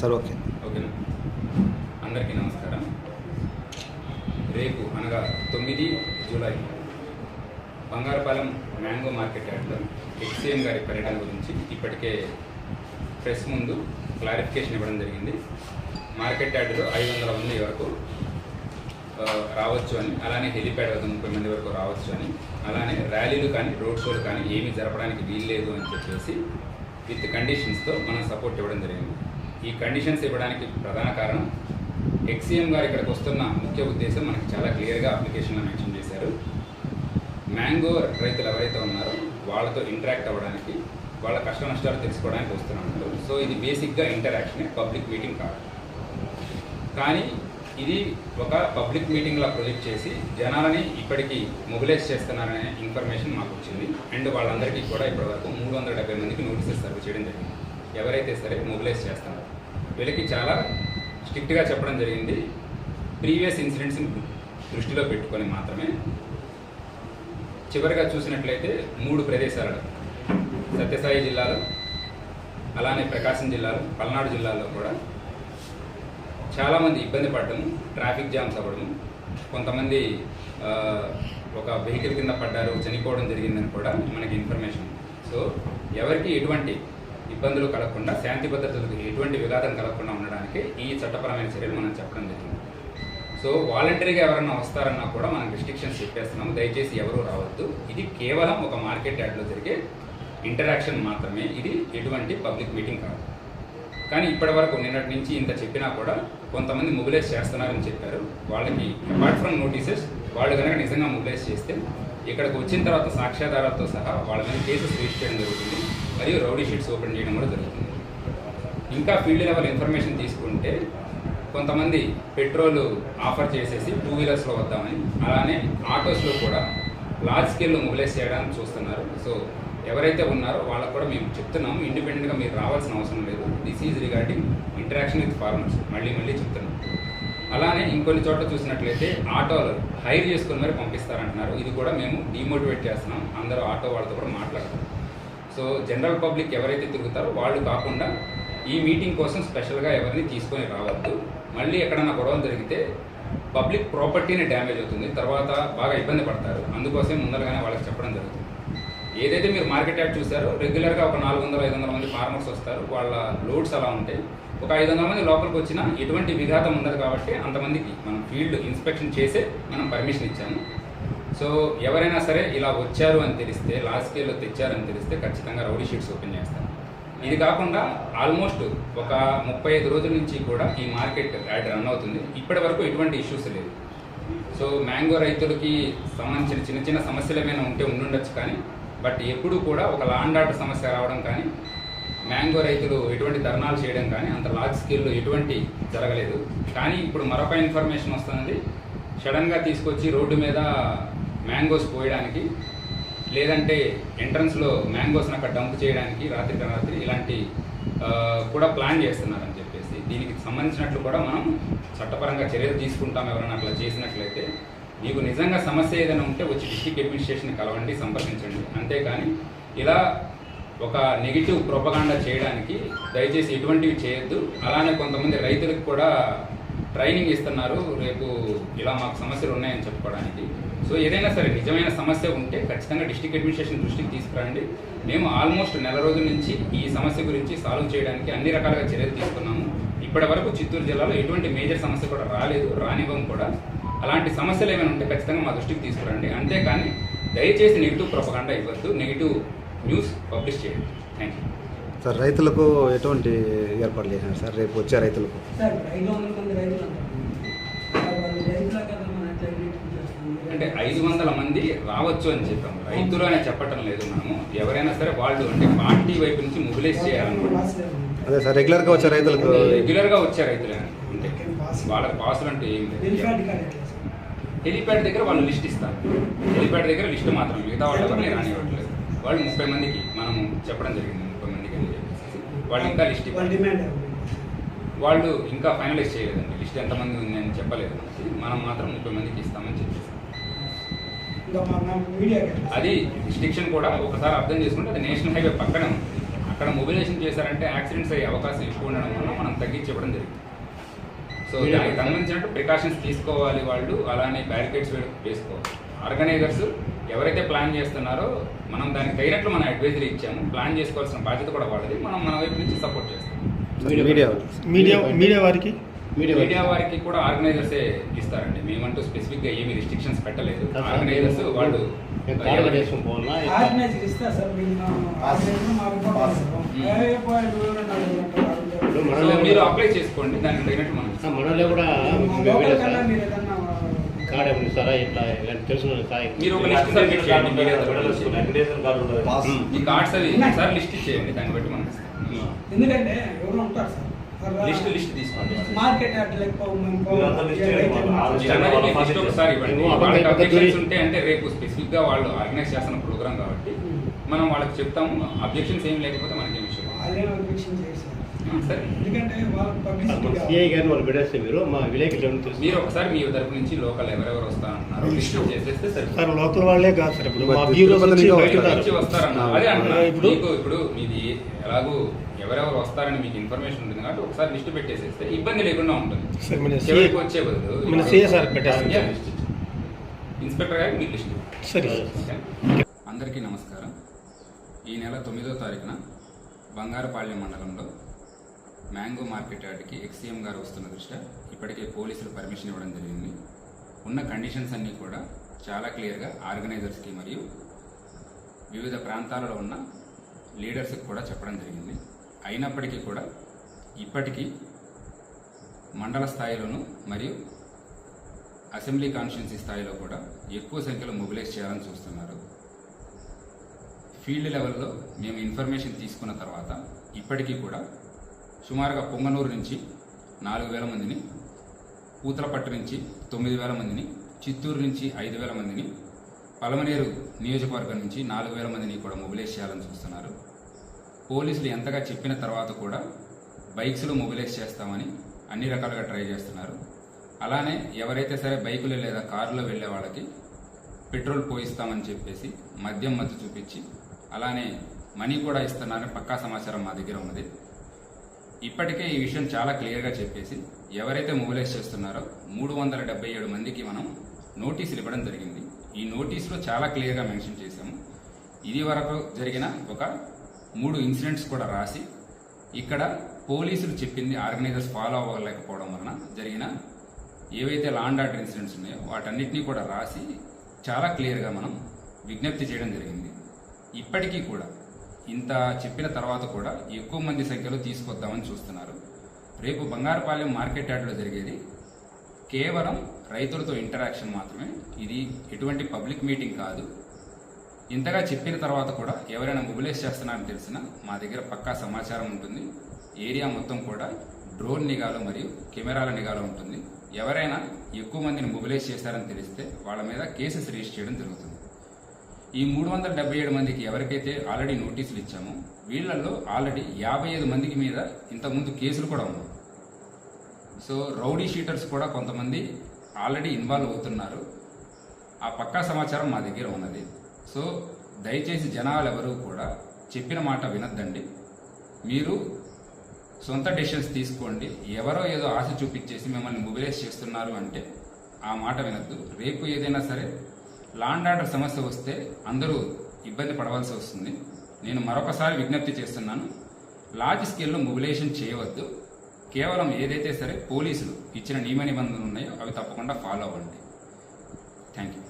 Sir okay. ఓకేనా అందరికీ నమస్కారం. రేపు అనగా తొమ్మిది జూలై బంగారపాలెం మ్యాంగో మార్కెట్ యార్డ్లో హెచ్సిఎం గారి పర్యటన గురించి ఇప్పటికే ప్రెస్ ముందు క్లారిఫికేషన్ ఇవ్వడం జరిగింది. మార్కెట్ యార్డులో ఐదు వందల మంది వరకు రావచ్చు అని అలానే హెలిప్యాడ్ వద్ద ముప్పై మంది వరకు రావచ్చు అని అలానే ర్యాలీలు కానీ రోడ్ షోలు కానీ ఏమీ జరపడానికి వీల్లేదు అని చెప్పేసి విత్ కండిషన్స్తో మనం సపోర్ట్ ఇవ్వడం జరిగింది. ఈ కండిషన్స్ ఇవ్వడానికి ప్రధాన కారణం. ఎక్సీఎం గారు ఇక్కడికి వస్తున్న ముఖ్య ఉద్దేశం మనకి చాలా క్లియర్గా అప్లికేషన్లో మెన్షన్ చేశారు. మ్యాంగో రైతులు ఎవరైతే ఉన్నారో వాళ్ళతో ఇంటరాక్ట్ అవ్వడానికి వాళ్ళ కష్ట నష్టాలు తెలుసుకోవడానికి వస్తున్నారు. సో ఇది బేసిక్గా ఇంటరాక్షనే పబ్లిక్ మీటింగ్ కాదు. కానీ ఇది ఒక పబ్లిక్ మీటింగ్లా ప్రొజెక్ట్ చేసి జనాలని ఇప్పటికీ మొబిలైజ్ చేస్తున్నారనే ఇన్ఫర్మేషన్ మాకు వచ్చింది. అండ్ వాళ్ళందరికీ కూడా ఇప్పటివరకు మూడు వందల డెబ్బై మందికి నోటీసెస్ సర్వ్ చేయడం జరిగింది. ఎవరైతే సరే మొబిలైజ్ చేస్తున్నారు. వీళ్ళకి చాలా స్ట్రిక్ట్గా చెప్పడం జరిగింది. ప్రీవియస్ ఇన్సిడెంట్స్ని దృష్టిలో పెట్టుకొని మాత్రమే చివరిగా చూసినట్లయితే మూడు ప్రదేశాలలో సత్యసాయి జిల్లాలో అలానే ప్రకాశం జిల్లాలో పల్నాడు జిల్లాలో కూడా చాలామంది ఇబ్బంది పడ్డము ట్రాఫిక్ జామ్స్ అవ్వడం కొంతమంది ఒక వెహికల్ కింద పడ్డారు చనిపోవడం జరిగిందని కూడా మనకి ఇన్ఫర్మేషన్ సో ఎవరికి ఎటువంటి ఇబ్బందులు కలగకుండా శాంతి భద్రతలకు ఎటువంటి విఘాతం కలగకుండా ఉండడానికి ఈ చట్టపరమైన చర్యలు మనం చెప్పడం జరిగింది. సో వాలంటరీగా ఎవరన్నా వస్తారన్నా కూడా మనం రిస్ట్రిక్షన్స్ చెప్పేస్తున్నాము. దయచేసి ఎవరూ రావద్దు. ఇది కేవలం ఒక మార్కెట్ యార్డ్లో జరిగే ఇంటరాక్షన్ మాత్రమే. ఇది ఎటువంటి పబ్లిక్ మీటింగ్ కాదు. కానీ ఇప్పటి వరకు నిన్నటి నుంచి ఇంత చెప్పినా కూడా కొంతమంది మొబిలైజ్ చేస్తున్నారని చెప్పారు. వాళ్ళకి అపార్ట్ ఫ్రమ్ నోటీసెస్ వాళ్ళు కనుక నిజంగా మొబిలైజ్ చేస్తే ఇక్కడికి వచ్చిన తర్వాత సాక్ష్యాధారాలతో సహా వాళ్ళ మీద కేసెస్ రిజిస్టర్ చేయడం జరుగుతుంది. మరియు రౌడీ షీట్స్ ఓపెన్ చేయడం కూడా జరుగుతుంది. ఇంకా ఫీల్డ్ లెవెల్ ఇన్ఫర్మేషన్ తీసుకుంటే కొంతమంది పెట్రోల్ ఆఫర్ చేసేసి టూ వీలర్స్లో వద్దామని అలానే ఆటోస్లో కూడా లార్జ్ స్కేల్లో మొబిలైజ్ చేయడానికి చూస్తున్నారు. సో ఎవరైతే ఉన్నారో వాళ్ళకు కూడా మేము చెప్తున్నాము. ఇండిపెండెంట్గా మీరు రావాల్సిన అవసరం లేదు. This is regarding interaction with farmers మళ్ళీ మళ్ళీ చెప్తున్నాం. అలానే ఇంకొన్ని చోట్ల చూసినట్లయితే ఆటోలు హైర్ చేసుకుని మరి పంపిస్తారంటున్నారు. ఇది కూడా మేము డిమోటివేట్ చేస్తున్నాం. అందరూ ఆటో వాళ్ళతో కూడా మాట్లాడుతున్నాం సో జనరల్ పబ్లిక్ ఎవరైతే తిరుగుతారో వాళ్ళు కాకుండా ఈ మీటింగ్ కోసం స్పెషల్గా ఎవరిని తీసుకొని రావద్దు. మళ్ళీ ఎక్కడన్నా గొడవ జరిగితే పబ్లిక్ ప్రాపర్టీని డ్యామేజ్ అవుతుంది. తర్వాత బాగా ఇబ్బంది పడతారు. అందుకోసం ముందరగానే వాళ్ళకి చెప్పడం జరుగుతుంది. ఏదైతే మీరు మార్కెట్ యాడ్ చూసారో రెగ్యులర్గా ఒక నాలుగు వందల ఐదు వందల మంది ఫార్మర్స్ వస్తారు. వాళ్ళ లోడ్స్ అలా ఉంటాయి. ఒక ఐదు వందల మంది లోపలికి వచ్చినా ఎటువంటి విఘాతం ఉండదు కాబట్టి అంతమందికి మనం ఫీల్డ్ ఇన్స్పెక్షన్ చేసే మనం పర్మిషన్ ఇచ్చాము. సో ఎవరైనా సరే ఇలా వచ్చారు అని తెలిస్తే లాస్ట్ స్కేల్లో తెచ్చారని తెలిస్తే ఖచ్చితంగా రౌడీ షీట్స్ ఓపెన్ చేస్తాను ఇది కాకుండా ఆల్మోస్ట్ ఒక ముప్పై ఐదు రోజుల నుంచి కూడా ఈ మార్కెట్ యాడ్ రన్ అవుతుంది. ఇప్పటి వరకు ఎటువంటి ఇష్యూస్ లేదు సో మ్యాంగో రైతులకి సంబంధించిన చిన్న చిన్న సమస్యలు ఏమైనా ఉంటే ఉండుండొచ్చు కానీ బట్ ఎప్పుడు కూడా ఒక లాండ్ ఆర్డర్ సమస్య రావడం కానీ మ్యాంగో రైతులు ఎటువంటి ధర్నాలు చేయడం కానీ అంత లార్జ్ స్కేల్లో ఎటువంటి జరగలేదు. కానీ ఇప్పుడు మరొక ఇన్ఫర్మేషన్ వస్తుంది సడన్గా తీసుకొచ్చి రోడ్డు మీద మ్యాంగోస్ పోయడానికి లేదంటే ఎంట్రన్స్లో మ్యాంగోస్ని అక్కడ డంప్ చేయడానికి రాత్రి రాత్రి ఇలాంటి కూడా ప్లాన్ చేస్తున్నారని చెప్పేసి. దీనికి సంబంధించినట్లు కూడా మనం చట్టపరంగా చర్యలు తీసుకుంటాం ఎవరైనా అట్లా చేసినట్లయితే. మీకు నిజంగా సమస్య ఏదైనా ఉంటే వచ్చి డిస్టిక్ అడ్మినిస్ట్రేషన్ కలవండి సంప్రదించండి. అంతేకాని ఇలా ఒక నెగిటివ్ ప్రొపగాండా చేయడానికి దయచేసి ఎటువంటివి చేయొద్దు. అలానే కొంతమంది రైతులకు కూడా ట్రైనింగ్ ఇస్తున్నారు. రేపు ఇలా మాకు సమస్యలు ఉన్నాయని చెప్పుకోవడానికి. సో ఏదైనా సరే నిజమైన సమస్య ఉంటే ఖచ్చితంగా డిస్ట్రిక్ట్ అడ్మినిస్ట్రేషన్ దృష్టికి తీసుకురండి. మేము ఆల్మోస్ట్ నెల రోజుల నుంచి ఈ సమస్య గురించి సాల్వ్ చేయడానికి అన్ని రకాలుగా చర్యలు తీసుకున్నాము. ఇప్పటి వరకు చిత్తూరు జిల్లాలో ఎటువంటి మేజర్ సమస్య కూడా రాలేదు రానివ్వం కూడా. అలాంటి సమస్యలు ఏమైనా ఉంటే ఖచ్చితంగా మా దృష్టికి తీసుకురండి. అంతేకాని దయచేసి నెగిటివ్ ప్రొపగాండా ఇవ్వద్దు. నెగిటివ్ న్యూస్ పబ్లిష్ చేయండి. Thank you. సార్ రైతులకు ఎటువంటి ఏర్పాట్లు చేశారు సార్? రేపు వచ్చే రైతులకు సార్ ఐదు వందల మంది రైతులు అంటారు మరి వాళ్ళు రైతుల కదా మనం ఎట్లా ట్రీట్మెంట్ చేస్తాము అంటే ఐదు వందల మంది రావచ్చు అని చెప్పాము రైతులు అని చెప్పటం లేదు మనము. ఎవరైనా సరే వాళ్ళు అంటే పార్టీ వైపు నుంచి మొబిలైజ్ చేయాలన్నమాట అదే సార్ రెగ్యులర్గా వచ్చే రైతులకు రెగ్యులర్గా వచ్చే రైతులే అంటే వాళ్ళకి పాసులు అంటే ఏం? హెలిప్యాడ్ దగ్గర వాళ్ళు లిస్ట్ ఇస్తారు. హెలిప్యాడ్ దగ్గర లిస్ట్ మాత్రం మిగతా వాళ్ళు ఎవరిని రానివ్వట్లేదు. వాళ్ళు ముప్పై మందికి మనం చెప్పడం జరిగింది ముప్పై మందికి అని చెప్పేసి. వాళ్ళు ఇంకా లిస్ట్ వాళ్ళ ఇంకా ఫైనలైజ్ చేయలేదండి. లిస్ట్ ఎంతమంది ఉంది అని చెప్పలేదు. మనకి. మనం మాత్రం ముప్పై మందికి ఇస్తామని చెప్పేసి ఇంకా మా మా మీడియాకి ఎట్లా? అది రిస్ట్రిక్షన్ కూడా ఒకసారి అర్థం చేసుకుంటే అది నేషనల్ హైవే పక్కనే అక్కడ మొబిలైజేషన్ చేశారంటే యాక్సిడెంట్స్ అయ్యే అవకాశం ఎక్కువ ఉండడం వల్ల మనం తగ్గించి ఇవ్వడం జరిగింది. సో దానికి సంబంధించినట్టు ప్రికాషన్స్ తీసుకోవాలి వాళ్ళు. అలానే బ్యారికేడ్స్ వేసుకోవాలి ఆర్గనైజర్స్ ఎవరైతే ప్లాన్ చేస్తున్నారో మనం దానికి తగినట్లు మనం అడ్వైజరీ ఇచ్చాము. ప్లాన్ చేసుకోవాల్సిన బాధ్యత కూడా వాళ్ళది. మనం మన వైపు నుంచి సపోర్ట్ చేస్తాం. మీడియా. మీడియా. మీడియా వారికి? మీడియా వారికి. కూడా ఆర్గనైజర్సే ఇస్తారండి. మేమంటూ స్పెసిఫిక్గా ఏమి రిస్ట్రిక్షన్స్ పెట్టలేదు. ఆర్గనైజర్స్ వాళ్ళు సార్ మీరు మా అప్లై చేసుకోండి. దానికి తగినట్టు మనం. మనలో కూడా మా కన్నా మీరు ఏదన్నా కార్డు ఏమైనా ఇస్తారా? ఇట్లా ఇలాంటి తెలిసిన సాయి మీరు ఒక లిస్ట్ సబ్మిట్ చేయండి. కార్డ్స్ అవి దాన్ని బట్టి మనం ఎందుకంటే ఎవరు ఉంటారు సార్. లిస్ట్ లిస్ట్ తీసుకోండి. మార్కెట్ ఫస్ట్ ఒకసారి ఇవ్వండి. అబ్జెక్షన్స్ ఉంటే అంటే రేపు స్పెసిఫిక్గా వాళ్ళు ఆర్గనైజ్ చేస్తున్న ప్రోగ్రామ్ కాబట్టి మనం వాళ్ళకి చెప్తాము. అబ్జెక్షన్స్ ఏం లేకపోతే మనకి విషయం వాళ్ళు పెట్టేస్తే మీరు ఒకసారి మీ తరపు నుంచి లోకల్ ఎవరెవరు చేసేస్తే సరే సార్ లోకల్ వాళ్ళే కాదు సార్ ఇప్పుడు ఇప్పుడు- మీది ఎలాగూ ఎవరెవరు వస్తారని మీకు ఇన్ఫర్మేషన్ ఉంటుంది కాబట్టి ఒకసారి లిస్ట్ పెట్టేసేస్తే ఇబ్బంది లేకుండా ఉంటుంది. చివరికి వచ్చే బదులు. ఇన్స్పెక్టర్ గారికి మీరు లిస్ట్ అందరికీ నమస్కారం. ఈ నెల తొమ్మిదో తారీఖున బంగారుపాళ్యం మండలంలో మ్యాంగో మార్కెట్ యార్డ్కి ఎక్సీఎం గారు వస్తున్న దృష్ట్యా ఇప్పటికే పోలీసులు పర్మిషన్ ఇవ్వడం జరిగింది. ఉన్న కండిషన్స్ అన్నీ కూడా చాలా క్లియర్గా ఆర్గనైజర్స్కి మరియు వివిధ ప్రాంతాలలో ఉన్న లీడర్స్కి కూడా చెప్పడం జరిగింది. అయినప్పటికీ కూడా ఇప్పటికీ మండల స్థాయిలోనూ మరియు అసెంబ్లీ కాన్స్టిట్యున్సీ స్థాయిలో కూడా ఎక్కువ సంఖ్యలో మొబిలైజ్ చేయాలని చూస్తున్నారు. ఫీల్డ్ లెవెల్లో మేము ఇన్ఫర్మేషన్ తీసుకున్న తర్వాత ఇప్పటికీ కూడా సుమారుగా పొంగనూరు నుంచి నాలుగు వేల మందిని పూతలపట్టు నుంచి తొమ్మిది వేల మందిని చిత్తూరు నుంచి ఐదు వేల మందిని పలమనేరు నియోజకవర్గం నుంచి నాలుగు వేల మందిని కూడా మొబిలైజ్ చేయాలని చూస్తున్నారు. పోలీసులు ఎంతగా చెప్పిన తర్వాత కూడా బైక్స్లో మొబిలైజ్ చేస్తామని అన్ని రకాలుగా ట్రై చేస్తున్నారు. అలానే ఎవరైతే సరే బైకులు లేదా కారులో వెళ్ళే వాళ్ళకి పెట్రోల్ పోయిస్తామని చెప్పేసి మద్యం మత్తు చూపించి అలానే మనీ కూడా ఇస్తున్నారని పక్కా సమాచారం మా దగ్గర ఉన్నది. ఇప్పటికే ఈ విషయం చాలా క్లియర్గా చెప్పేసి ఎవరైతే మొబిలైజ్ చేస్తున్నారో మూడు వందల డెబ్బై ఏడు మందికి మనం నోటీసులు ఇవ్వడం జరిగింది. ఈ నోటీసులో చాలా క్లియర్గా మెన్షన్ చేశాము. ఇది వరకు జరిగిన ఒక మూడు ఇన్సిడెంట్స్ కూడా రాసి ఇక్కడ పోలీసులు చెప్పింది ఆర్గనైజర్స్ ఫాలో అవ్వలేకపోవడం వలన జరిగిన ఏవైతే లాండ్ ఆర్డర్ ఇన్సిడెంట్స్ ఉన్నాయో వాటన్నిటినీ కూడా రాసి చాలా క్లియర్గా మనం విజ్ఞప్తి చేయడం జరిగింది. ఇప్పటికీ కూడా ఇంత చెప్పిన తర్వాత కూడా ఎక్కువ మంది సంఖ్యలో తీసుకొద్దామని చూస్తున్నారు. రేపు బంగారుపాలెం మార్కెట్ యార్డ్లో జరిగేది కేవలం రైతులతో ఇంటరాక్షన్ మాత్రమే. ఇది ఎటువంటి పబ్లిక్ మీటింగ్ కాదు. ఇంతగా చెప్పిన తర్వాత కూడా ఎవరైనా మొబిలైజ్ చేస్తున్నారని తెలిసినా మా దగ్గర పక్కా సమాచారం ఉంటుంది. ఏరియా మొత్తం కూడా డ్రోన్ నిఘాలో మరియు కెమెరాల నిఘాలో ఉంటుంది. ఎవరైనా ఎక్కువ మందిని మొబిలైజ్ చేశారని తెలిస్తే వాళ్ళ మీద కేసెస్ రిజిస్టర్ చేయడం జరుగుతుంది. ఈ మూడు వందల డెబ్బై ఏడు మందికి ఎవరికైతే ఆల్రెడీ నోటీసులు ఇచ్చామో వీళ్ళల్లో ఆల్రెడీ యాభై ఐదు మందికి మీద ఇంతకుముందు కేసులు కూడా ఉన్నాయి. సో రౌడీ షీటర్స్ కూడా కొంతమంది ఆల్రెడీ ఇన్వాల్వ్ అవుతున్నారు. ఆ పక్కా సమాచారం మా దగ్గర ఉన్నది. సో దయచేసి జనాలు ఎవరు కూడా చెప్పిన మాట వినొద్దండి. మీరు సొంత డెసిషన్స్ తీసుకోండి. ఎవరో ఏదో ఆశ చూపించేసి మిమ్మల్ని మొబిలైజ్ చేస్తున్నారు అంటే ఆ మాట వినద్దు. రేపు ఏదైనా సరే లాండ్ ఆర్డర్ సమస్య వస్తే అందరూ ఇబ్బంది పడవలసి వస్తుంది. నేను మరొకసారి విజ్ఞప్తి చేస్తున్నాను. లార్జ్ స్కేల్లో మొబిలైజేషన్ చేయవద్దు. కేవలం ఏదైతే సరే పోలీసులు ఇచ్చిన నియమ నిబంధనలు ఉన్నాయో అవి తప్పకుండా ఫాలో అవ్వండి. Thank you